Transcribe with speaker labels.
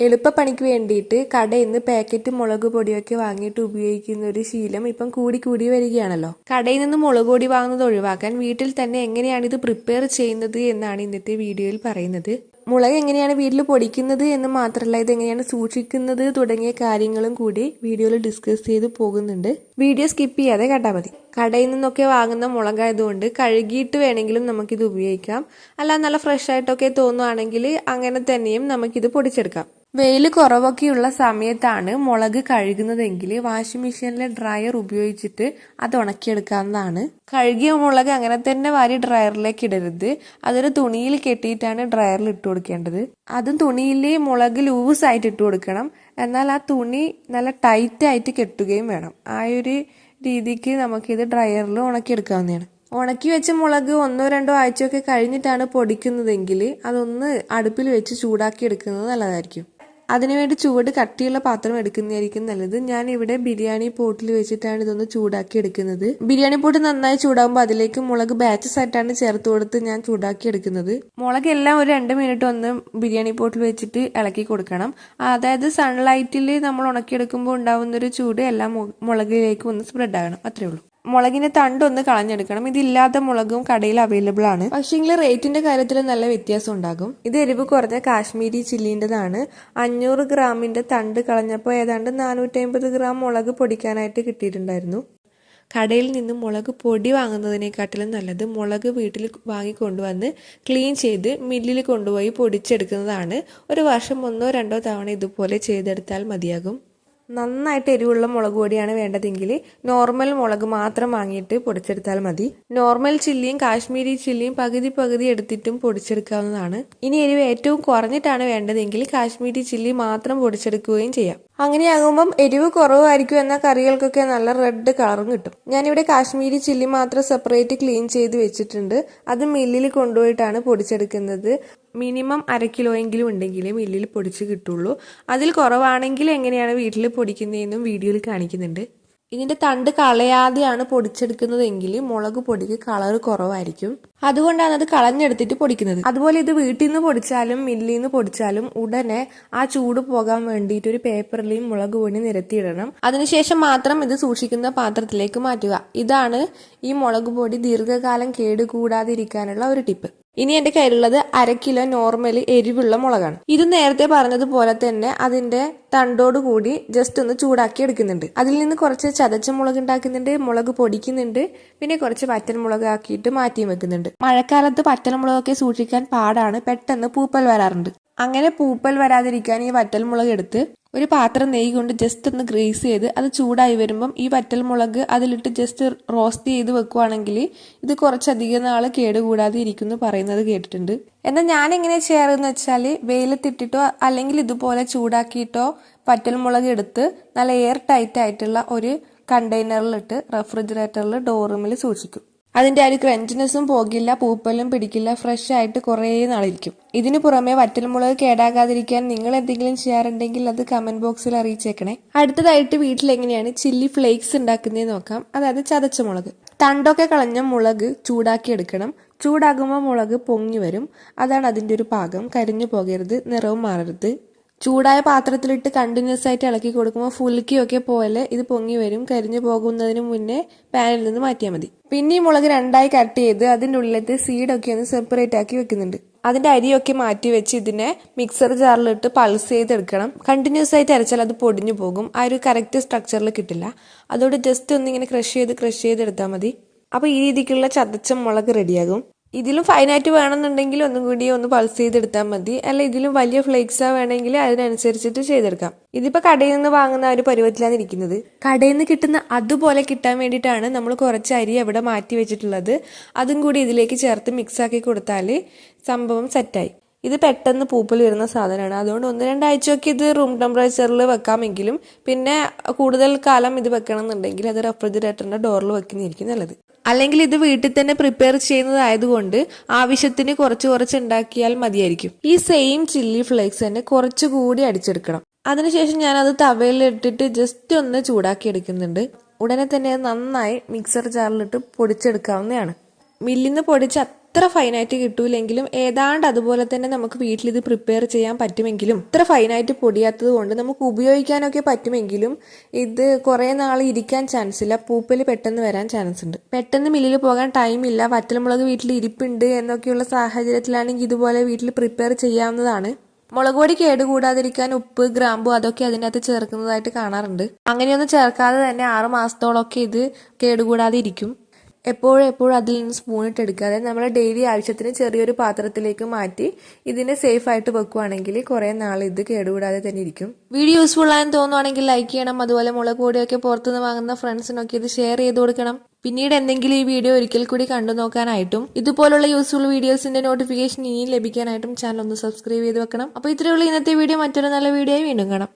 Speaker 1: എളുപ്പപ്പണിക്ക് വേണ്ടിയിട്ട് കടയിൽ നിന്ന് പാക്കറ്റ് മുളക് പൊടിയൊക്കെ വാങ്ങിയിട്ട് ഉപയോഗിക്കുന്ന ഒരു ശീലം ഇപ്പം കൂടി കൂടി വരികയാണല്ലോ. കടയിൽ നിന്ന് മുളക് പൊടി വാങ്ങുന്നത് ഒഴിവാക്കാൻ വീട്ടിൽ തന്നെ എങ്ങനെയാണ് ഇത് പ്രിപ്പയർ ചെയ്യുന്നത് എന്നാണ് ഇന്നത്തെ വീഡിയോയിൽ പറയുന്നത്. മുളക് എങ്ങനെയാണ് വീട്ടിൽ പൊടിക്കുന്നത് എന്ന് മാത്രമല്ല ഇത് എങ്ങനെയാണ് സൂക്ഷിക്കുന്നത് തുടങ്ങിയ കാര്യങ്ങളും കൂടി വീഡിയോയിൽ ഡിസ്കസ് ചെയ്ത് പോകുന്നുണ്ട്. വീഡിയോ സ്കിപ്പ് ചെയ്യാതെ കേട്ടാൽ മതി. കടയിൽ നിന്നൊക്കെ വാങ്ങുന്ന മുളകായതുകൊണ്ട് കഴുകിയിട്ട് വേണമെങ്കിലും നമുക്കിത് ഉപയോഗിക്കാം. അല്ല നല്ല ഫ്രഷ് ആയിട്ടൊക്കെ തോന്നുവാണെങ്കിൽ അങ്ങനെ തന്നെയും നമുക്കിത് പൊടിച്ചെടുക്കാം. വെയിൽ കുറവൊക്കെയുള്ള സമയത്താണ് മുളക് കഴുകുന്നതെങ്കിൽ വാഷിംഗ് മെഷീനിലെ ഡ്രയർ ഉപയോഗിച്ചിട്ട് അത് ഉണക്കിയെടുക്കാവുന്നതാണ്. കഴുകിയ മുളക് അങ്ങനെ തന്നെ വാരി ഡ്രയറിലേക്ക് ഇടരുത്. അതൊരു തുണിയിൽ കെട്ടിയിട്ടാണ് ഡ്രയറിൽ ഇട്ട് കൊടുക്കേണ്ടത്. അതും തുണിയിൽ മുളക് ലൂസ് ആയിട്ട് ഇട്ട് കൊടുക്കണം. എന്നാൽ ആ തുണി നല്ല ടൈറ്റ് ആയിട്ട് കെട്ടുകയും വേണം. ആ ഒരു രീതിക്ക് നമുക്കിത് ഡ്രയറിൽ ഉണക്കിയെടുക്കാവുന്നതാണ്. ഉണക്കി വെച്ച മുളക് ഒന്നോ രണ്ടോ ആഴ്ചയൊക്കെ കഴിഞ്ഞിട്ടാണ് പൊടിക്കുന്നതെങ്കിൽ അതൊന്ന് അടുപ്പിൽ വെച്ച് ചൂടാക്കി എടുക്കുന്നത് നല്ലതായിരിക്കും. അതിനുവേണ്ടി ചൂട് കട്ടിയുള്ള പാത്രം എടുക്കുന്നതായിരിക്കും നല്ലത്. ഞാൻ ഇവിടെ ബിരിയാണി പോട്ടിൽ വെച്ചിട്ടാണ് ഇതൊന്ന് ചൂടാക്കി എടുക്കുന്നത്. ബിരിയാണി പോട്ട് നന്നായി ചൂടാകുമ്പോൾ അതിലേക്ക് മുളക് ബാച്ചസ് ആയിട്ടാണ് ചേർത്ത് കൊടുത്ത് ഞാൻ ചൂടാക്കി എടുക്കുന്നത്. മുളക് എല്ലാം ഒരു രണ്ട് മിനിറ്റ് ഒന്ന് ബിരിയാണി പോട്ടിൽ വെച്ചിട്ട് ഇളക്കി കൊടുക്കണം. അതായത് സൺലൈറ്റിൽ നമ്മൾ ഉണക്കിയെടുക്കുമ്പോൾ ഉണ്ടാവുന്ന ഒരു ചൂട് എല്ലാം മുളകിലേക്ക് ഒന്ന് സ്പ്രെഡ് ആകണം. അത്രേ ഉള്ളൂ. മുളകിന്റെ തണ്ടൊന്ന് കളഞ്ഞെടുക്കണം. ഇതില്ലാത്ത മുളകും കടയിൽ അവൈലബിൾ ആണ്. പക്ഷേങ്കിൽ റേറ്റിന്റെ കാര്യത്തിൽ നല്ല വ്യത്യാസം ഉണ്ടാകും. ഇത് എരിവ് കുറഞ്ഞ കാശ്മീരി ചില്ലിന്റെതാണ് അഞ്ഞൂറ് ഗ്രാമിന്റെ തണ്ട് കളഞ്ഞപ്പോൾ ഏതാണ്ട് നാനൂറ്റി ഗ്രാം മുളക് പൊടിക്കാനായിട്ട് കിട്ടിയിട്ടുണ്ടായിരുന്നു. കടയിൽ നിന്ന് മുളക് പൊടി വാങ്ങുന്നതിനെക്കാട്ടിലും നല്ലത് മുളക് വീട്ടിൽ വാങ്ങിക്കൊണ്ടുവന്ന് ക്ലീൻ ചെയ്ത് മില്ലിൽ കൊണ്ടുപോയി പൊടിച്ചെടുക്കുന്നതാണ്. ഒരു വർഷം ഒന്നോ രണ്ടോ തവണ ഇതുപോലെ ചെയ്തെടുത്താൽ മതിയാകും. നന്നായിട്ട് എരിവുള്ള മുളക് പൊടിയാണ് വേണ്ടതെങ്കിൽ നോർമൽ മുളക് മാത്രം വാങ്ങിയിട്ട് പൊടിച്ചെടുത്താൽ മതി. നോർമൽ ചില്ലിയും കാശ്മീരി ചില്ലിയും പകുതി പകുതി എടുത്തിട്ടും പൊടിച്ചെടുക്കാവുന്നതാണ്. ഇനി എരിവ് ഏറ്റവും കുറഞ്ഞിട്ടാണ് വേണ്ടതെങ്കിൽ കാശ്മീരി ചില്ലി മാത്രം പൊടിച്ചെടുക്കുകയും ചെയ്യാം. അങ്ങനെയാകുമ്പം എരിവ് കുറവായിരിക്കും എന്ന കറികൾക്കൊക്കെ നല്ല റെഡ് കളറും കിട്ടും. ഞാനിവിടെ കാശ്മീരി ചില്ലി മാത്രം സെപ്പറേറ്റ് ക്ലീൻ ചെയ്ത് വെച്ചിട്ടുണ്ട്. അത് മില്ലിൽ കൊണ്ടുപോയിട്ടാണ് പൊടിച്ചെടുക്കുന്നത്. മിനിമം അര കിലോ എങ്കിലും ഉണ്ടെങ്കിൽ മില്ലിൽ പൊടിച്ച് കിട്ടുള്ളൂ. അതിൽ കുറവാണെങ്കിൽ എങ്ങനെയാണ് വീട്ടിൽ പൊടിക്കുന്നതെന്നും വീഡിയോയിൽ കാണിക്കുന്നുണ്ട്. ഇതിന്റെ തണ്ട് കളയാതെയാണ് പൊടിച്ചെടുക്കുന്നതെങ്കിൽ മുളക് പൊടിക്ക് കളർ കുറവായിരിക്കും. അതുകൊണ്ടാണ് അത് കളഞ്ഞെടുത്തിട്ട് പൊടിക്കുന്നത്. അതുപോലെ ഇത് വീട്ടിൽ നിന്ന് പൊടിച്ചാലും മില്ലിൽ നിന്ന് പൊടിച്ചാലും ഉടനെ ആ ചൂട് പോകാൻ വേണ്ടിയിട്ട് ഒരു പേപ്പറിലെയും മുളക് പൊടി നിരത്തിയിടണം. അതിനുശേഷം മാത്രം ഇത് സൂക്ഷിക്കുന്ന പാത്രത്തിലേക്ക് മാറ്റുക. ഇതാണ് ഈ മുളക് പൊടി ദീർഘകാലം കേടുകൂടാതിരിക്കാനുള്ള ഒരു ടിപ്പ്. ഇനി എന്റെ കയ്യിലുള്ളത് അര കിലോ നോർമലി എരിവുള്ള മുളകാണ്. ഇത് നേരത്തെ പറഞ്ഞതുപോലെ തന്നെ അതിന്റെ തണ്ടോട് കൂടി ജസ്റ്റ് ഒന്ന് ചൂടാക്കി എടുക്കുന്നുണ്ട്. അതിൽ നിന്ന് കുറച്ച് ചതച്ച മുളക് ഉണ്ടാക്കുന്നുണ്ട് മുളക് പൊടിക്കുന്നുണ്ട് പിന്നെ കുറച്ച് പറ്റൻ മുളക് ആക്കിയിട്ട് മാറ്റിയും വെക്കുന്നുണ്ട്. മഴക്കാലത്ത് പറ്റൻ മുളകൊക്കെ സൂക്ഷിക്കാൻ പാടാണ് പെട്ടെന്ന് പൂപ്പൽ വരാറുണ്ട്. അങ്ങനെ പൂപ്പൽ വരാതിരിക്കാൻ ഈ വറ്റൽമുളക് എടുത്ത് ഒരു പാത്രം നെയ്യ് കൊണ്ട് ജസ്റ്റ് ഒന്ന് ഗ്രേസ് ചെയ്ത് അത് ചൂടായി വരുമ്പം ഈ വറ്റൽമുളക് അതിലിട്ട് ജസ്റ്റ് റോസ്റ്റ് ചെയ്ത് വെക്കുവാണെങ്കിൽ ഇത് കുറച്ചധികം നാൾ കേടുകൂടാതെ ഇരിക്കുന്നു പറയുന്നത് കേട്ടിട്ടുണ്ട്. എന്നാൽ ഞാൻ എങ്ങനെ ചെയ്യാറെന്ന് വെച്ചാൽ വെയിലത്തിട്ടിട്ടോ അല്ലെങ്കിൽ ഇതുപോലെ ചൂടാക്കിയിട്ടോ വറ്റൽ മുളക് എടുത്ത് നല്ല എയർ ടൈറ്റ് ആയിട്ടുള്ള ഒരു കണ്ടെയ്നറിലിട്ട് റെഫ്രിജറേറ്ററിൽ ഡോറൂമിൽ സൂക്ഷിക്കും. അതിന്റെ ആ ഒരു ക്രഞ്ചിനെസ്സും പോകില്ല പൂപ്പലും പിടിക്കില്ല ഫ്രഷ് ആയിട്ട് കുറേ നാളിരിക്കും. ഇതിനു പുറമെ വറ്റൽമുളക് കേടാകാതിരിക്കാൻ നിങ്ങൾ എന്തെങ്കിലും ചെയ്യാറുണ്ടെങ്കിൽ അത് കമന്റ് ബോക്സിൽ അറിയിച്ചേക്കണേ. അടുത്തതായിട്ട് വീട്ടിൽ എങ്ങനെയാണ് ചില്ലി ഫ്ലേക്സ് ഉണ്ടാക്കുന്നതെന്ന് നോക്കാം. അതായത് ചതച്ച മുളക്. തണ്ടൊക്കെ കളഞ്ഞ മുളക് ചൂടാക്കി എടുക്കണം. ചൂടാകുമ്പോൾ മുളക് പൊങ്ങി വരും. അതാണ് അതിന്റെ ഒരു പാകം. കരിഞ്ഞു പോകരുത്. നിറവും മാറരുത്. ചൂടായ പാത്രത്തിലിട്ട് കണ്ടിന്യൂസ് ആയിട്ട് ഇളക്കി കൊടുക്കുമ്പോൾ ഫുൽക്കിയൊക്കെ പോലെ ഇത് പൊങ്ങി വരും കരിഞ്ഞു പോകുന്നതിന് മുന്നേ പാനിൽ നിന്ന് മാറ്റിയാൽ മതി. പിന്നെ ഈ മുളക് രണ്ടായി കട്ട് ചെയ്ത് അതിന്റെ ഉള്ളിലത്തെ സീഡൊക്കെ ഒന്ന് സെപ്പറേറ്റ് ആക്കി വെക്കുന്നുണ്ട്. അതിന്റെ അരിയൊക്കെ മാറ്റി വെച്ച് ഇതിനെ മിക്സർ ജാറിലിട്ട് പൾസ് ചെയ്തെടുക്കണം. കണ്ടിന്യൂസ് ആയിട്ട് അരച്ചാൽ അത് പൊടിഞ്ഞു പോകും. ആ ഒരു കറക്റ്റ് സ്ട്രക്ചറിൽ കിട്ടില്ല. അതോട് ജസ്റ്റ് ഒന്ന് ഇങ്ങനെ ക്രഷ് ചെയ്ത് ക്രഷ് ചെയ്തെടുത്താൽ മതി. അപ്പോൾ ഈ രീതിക്കുള്ള ചതച്ച മുളക് റെഡിയാകും ഇതിലും ഫൈനായിട്ട് വേണമെന്നുണ്ടെങ്കിൽ ഒന്നും കൂടി ഒന്ന് പൾസ് ചെയ്തെടുത്താൽ മതി. അല്ല ഇതിലും വലിയ ഫ്ലേക്സാ വേണമെങ്കിൽ അതിനനുസരിച്ചിട്ട് ചെയ്തെടുക്കാം. ഇതിപ്പോൾ കടയിൽ നിന്ന് വാങ്ങുന്ന ഒരു പരുവത്തിലാണ് ഇരിക്കുന്നത്. കടയിൽ നിന്ന് കിട്ടുന്ന അതുപോലെ കിട്ടാൻ വേണ്ടിയിട്ടാണ് നമ്മൾ കുറച്ച് അരി അവിടെ മാറ്റി വെച്ചിട്ടുള്ളത്. അതും കൂടി ഇതിലേക്ക് ചേർത്ത് മിക്സ് ആക്കി കൊടുത്താൽ സംഭവം സെറ്റായി ഇത് പെട്ടെന്ന് പൂപ്പൽ വരുന്ന സാധനമാണ്. അതുകൊണ്ട് ഒന്ന് രണ്ടാഴ്ചയൊക്കെ ഇത് റൂം ടെമ്പറേച്ചറിൽ വെക്കാമെങ്കിലും പിന്നെ കൂടുതൽ കാലം ഇത് വെക്കണം എന്നുണ്ടെങ്കിൽ അത് റെഫ്രിജറേറ്ററിന്റെ ഡോറിൽ വെക്കുന്നതായിരിക്കും നല്ലത്. അല്ലെങ്കിൽ ഇത് വീട്ടിൽ തന്നെ പ്രിപ്പയർ ചെയ്യുന്നതായതുകൊണ്ട് ആവശ്യത്തിന് കുറച്ച് കുറച്ച് ഉണ്ടാക്കിയാൽ മതിയായിരിക്കും. ഈ സെയിം ചില്ലി ഫ്ലേക്സ് തന്നെ കുറച്ചുകൂടി അടിച്ചെടുക്കണം. അതിനുശേഷം ഞാൻ അത് തവയിൽ ഇട്ടിട്ട് ജസ്റ്റ് ഒന്ന് ചൂടാക്കി എടുക്കുന്നുണ്ട്. ഉടനെ തന്നെ നന്നായി മിക്സർ ജാറിലിട്ട് പൊടിച്ചെടുക്കാവുന്നതാണ്. മില്ലിന്ന് പൊടിച്ച അത്ര ഫൈനായിട്ട് കിട്ടൂലെങ്കിലും ഏതാണ്ട് അതുപോലെ തന്നെ നമുക്ക് വീട്ടിൽ ഇത് പ്രിപ്പയർ ചെയ്യാൻ പറ്റുമെങ്കിലും ഇത്ര ഫൈനായിട്ട് പൊടിയാത്തത് കൊണ്ട് നമുക്ക് ഉപയോഗിക്കാനൊക്കെ പറ്റുമെങ്കിലും ഇത് കുറേ നാൾ ഇരിക്കാൻ ചാൻസ് ഇല്ല. പൂപ്പൽ പെട്ടെന്ന് വരാൻ ചാൻസ് ഉണ്ട്. പെട്ടെന്ന് മില്ലിൽ പോകാൻ ടൈം ഇല്ല. വറ്റൽമുളക് വീട്ടിൽ ഇരിപ്പുണ്ട് എന്നൊക്കെയുള്ള സാഹചര്യത്തിലാണെങ്കിൽ ഇതുപോലെ വീട്ടിൽ പ്രിപ്പയർ ചെയ്യാവുന്നതാണ്. മുളക് പൊടി കേടുകൂടാതിരിക്കാൻ ഉപ്പ് ഗ്രാമ്പു അതൊക്കെ അതിനകത്ത് ചേർക്കുന്നതായിട്ട് കാണാറുണ്ട്. അങ്ങനെയൊന്നും ചേർക്കാതെ തന്നെ ആറ് മാസത്തോളമൊക്കെ ഇത് കേടുകൂടാതെ ഇരിക്കും. എപ്പോഴും എപ്പോഴും അതിൽ നിന്ന് സ്പൂൺ ഇട്ട് എടുക്കാതെ നമ്മൾ ഡെയിലി ആവശ്യത്തിന് ചെറിയൊരു പാത്രത്തിലേക്ക് മാറ്റി ഇതിനെ സേഫ് ആയിട്ട് വെക്കുവാണെങ്കിൽ കുറേ നാൾ ഇത് കേടുകൂടാതെ തന്നെ ഇരിക്കും. വീഡിയോ യൂസ്ഫുൾ ആയെന്ന് തോന്നുവാണെങ്കിൽ ലൈക്ക് ചെയ്യണം. അതുപോലെ മുളക് പൊടിയൊക്കെ പുറത്തുനിന്ന് വാങ്ങുന്ന ഫ്രണ്ട്സിനൊക്കെ ഇത് ഷെയർ ചെയ്ത് കൊടുക്കണം. പിന്നീട് എന്തെങ്കിലും ഈ വീഡിയോ ഒരിക്കൽ കൂടി കണ്ടു നോക്കാനായിട്ടും ഇതുപോലുള്ള യൂസ്ഫുൾ വീഡിയോസിന്റെ നോട്ടിഫിക്കേഷൻ ഇനിയും ലഭിക്കാനായിട്ടും ചാനൽ ഒന്ന് സബ്സ്ക്രൈബ് ചെയ്ത് വെക്കണം. അപ്പോൾ ഇത്രയുള്ള ഇന്നത്തെ വീഡിയോ മറ്റൊരു നല്ല വീഡിയോ വീണ്ടും കാണാം.